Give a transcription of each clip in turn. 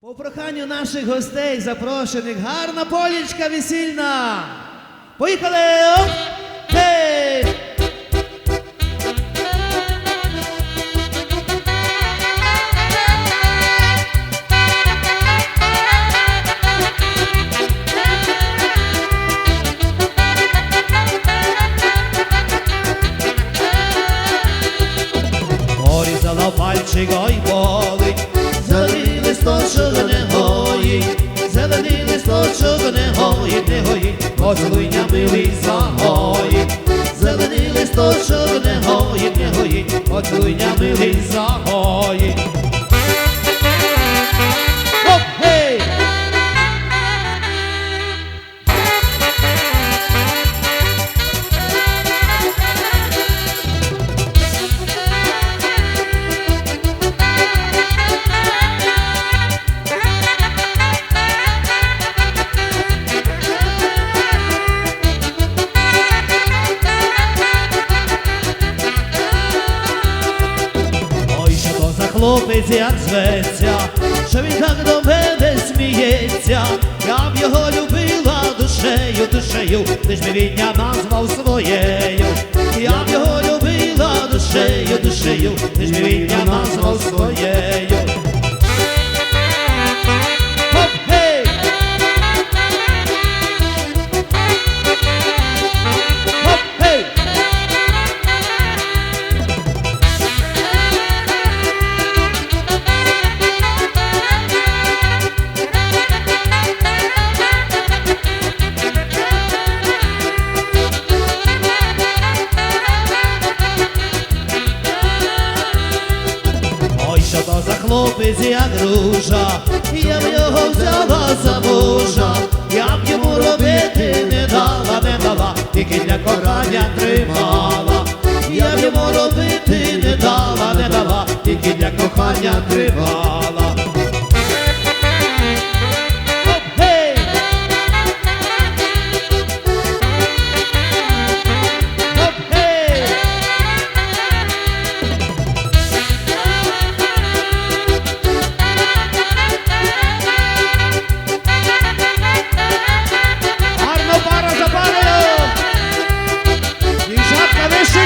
По проханню наших гостей, запрошених, гарна полічка весільна. Поїхали! Гей! Порізала пальчик, ой поцілуйня милий загоїть, зелений листочок не гоїть, не гоїть, поцілуйня милий загоїть. Як зветься, що він так до мене сміється, я б його любила душею, душею, ти ж відня назвав своєю, я б його любила душею, душею, ти ж відня назвав своєю. Хлопець, як дружа, я б його взяла за мужа, я б йому робити не дала, не дала, тільки для кохання тримала. Я б йому робити не дала, не дала, тільки для кохання тримала.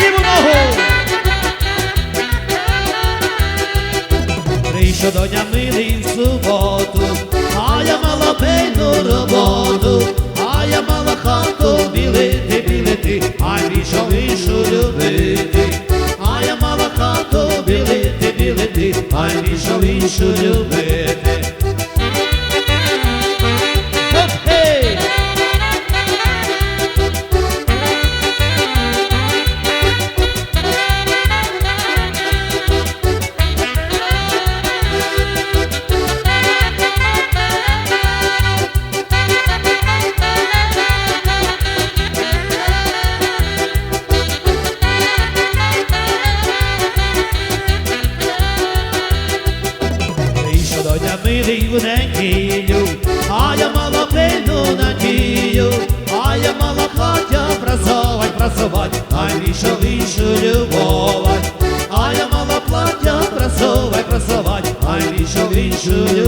Ліву ногу! До милий суботу, а я мала пейну роботу, а я мала хату білити, білити, а пішов іншу любити, а я мала хату білити, білити, а пішов іншу любити. Вийшов іншу любовать, а я мала плаття працювать, красовать, а вийшов іншу любовать.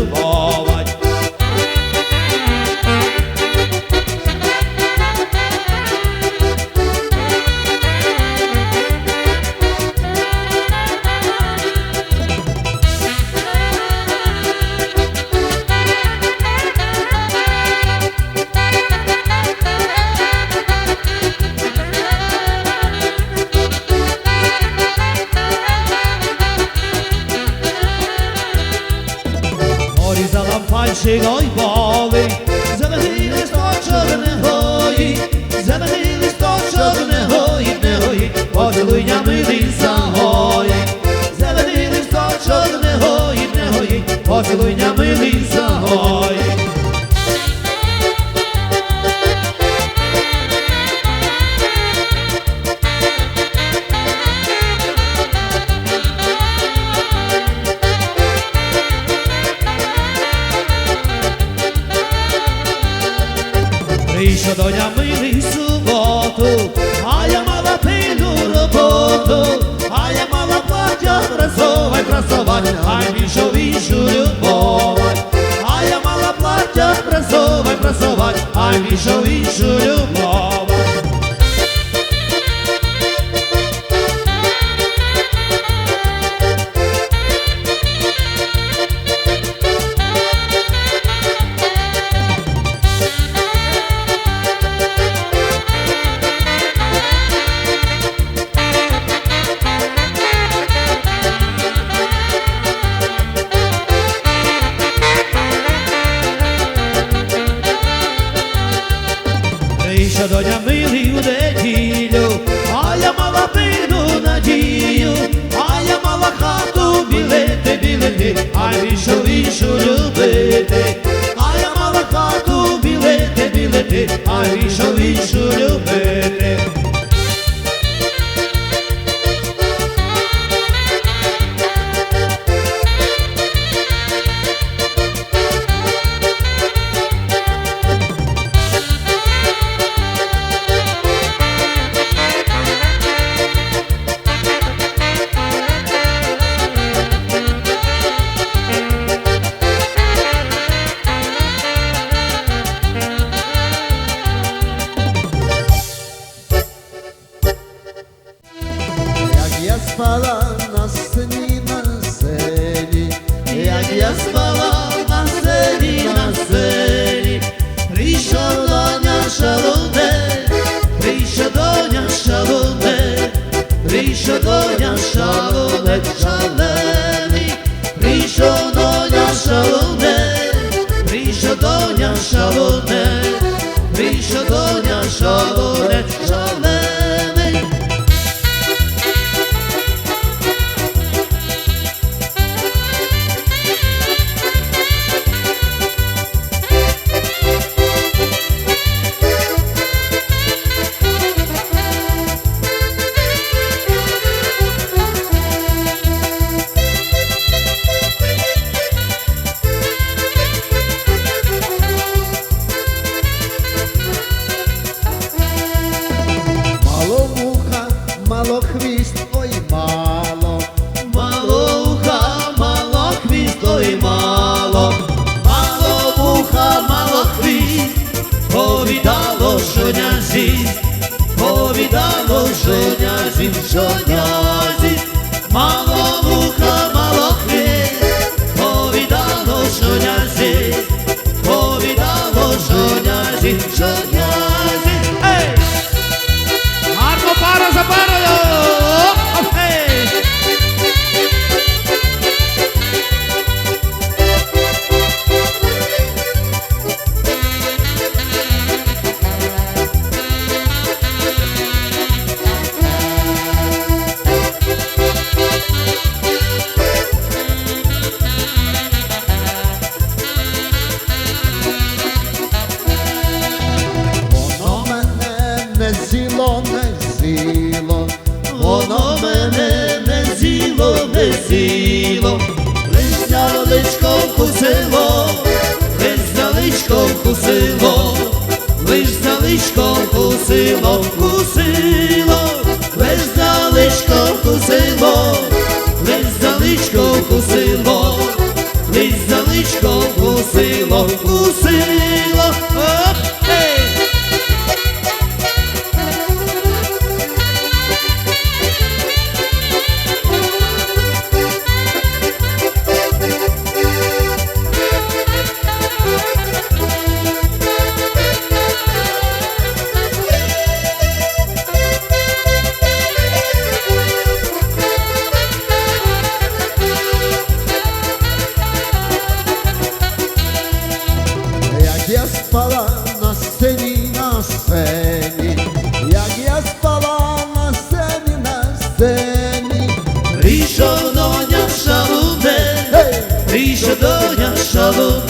Пальчик, ой боли, зелений листочок не гоїть, зелений листочок не гоїть, не гоїть, поцілуйня милий загоїть, зелений листочок не гої, не гоїть, поцілуйня милий загоїть. А пішов Прийшла доня милий у неділю, а я мала пильну надію, а я мала хату білити, білити, а вийшов іншу любити, а я мала хату білити, білити, а вийшов іншу любити. szalone, wyjścia donia szalone, wyjścia donia szalone, szaleni, wyjścia donia szalone, wyjścia donia szalone, wyjścia donia szalone, szaleni. Повідало, що за кусило, вкусило, лиш залишко кусило, вкусило, лиш залишко вкусило, лиш залишко вкусило, лиш залишко вкусило, вкусило,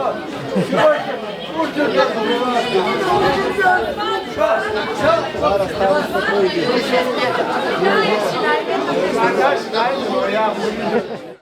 Ya, ya, ya, ya, ya,